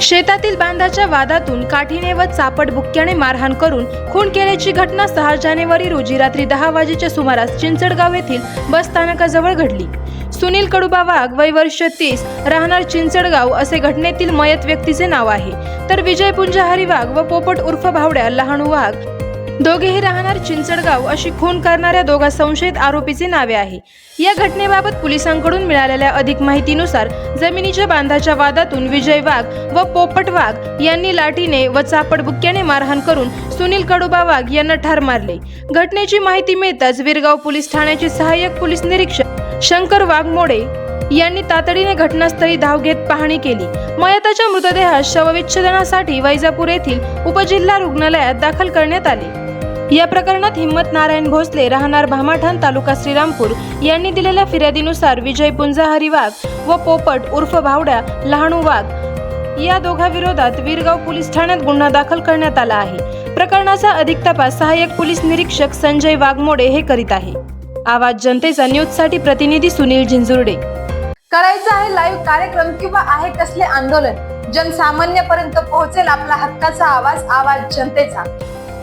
शेतातील बांधाच्या वादातून काठीने व चापट बुक्क्याने मारहाण करून खून केल्याची घटना सहा जानेवारी रोजी रात्री दहा वाजेच्या सुमारास चिंचडगाव येथील बस स्थानकाजवळ घडली. सुनील कडुबा वाघ वय वर्ष तीस राहणार चिंचडगाव असे घटनेतील मयत व्यक्तीचे नाव आहे. तर विजय पुंजहारी वाघ व पोपट उर्फ भावड्या लहानू वाघ दोघेही राहणार चिंचडगाव अशी खून करणाऱ्या दोघा संशयित आरोपीचे नावे आहे. या घटनेबाबत पोलिसांकडून मिळालेल्या अधिक माहितीनुसार जमिनीच्या बांधाच्या वादातून विजय वाघ व पोपट वाघ यांनी लाठीने व चापडबुक्क्याने मारहाण करून सुनील कडुबा वाघ यांना ठार मारले. घटनेची माहिती मिळताच विरगाव पोलीस ठाण्याचे सहाय्यक पोलीस निरीक्षक शंकर वाघमोडे यांनी तातडीने घटनास्थळी धाव घेत पाहणी केली. मयताच्या मृतदेहास शवविच्छेदनासाठी वैजापूर येथील उपजिल्हा रुग्णालयात दाखल करण्यात आले. या प्रकरणात हिम्मत नारायण भोसले राहणार भामाठाण तालुका श्रीरामपूर. यांनी दिलेल्या फिर्यादीनुसार विजय पुंजाहरी वाघ व पोपट उर्फ भावड्या लहानू वाघ या दोघांविरोधात वीरगाव पोलीस ठाण्यात गुन्हा दाखल करण्यात आला आहे. प्रकरणाचा अधिक तपास सहाय्यक पोलीस निरीक्षक संजय वाघमोडे हे करीत आहे. आवाज जनतेचा न्यूजसाठी प्रतिनिधी सुनील झिंजुर्डे. करायचं आहे लाईव्ह कार्यक्रम किंवा आहे कसले आंदोलन? जनसामान्यपर्यंत पोहोचेल आपला हक्काचा आवाज आवाज जनतेचा.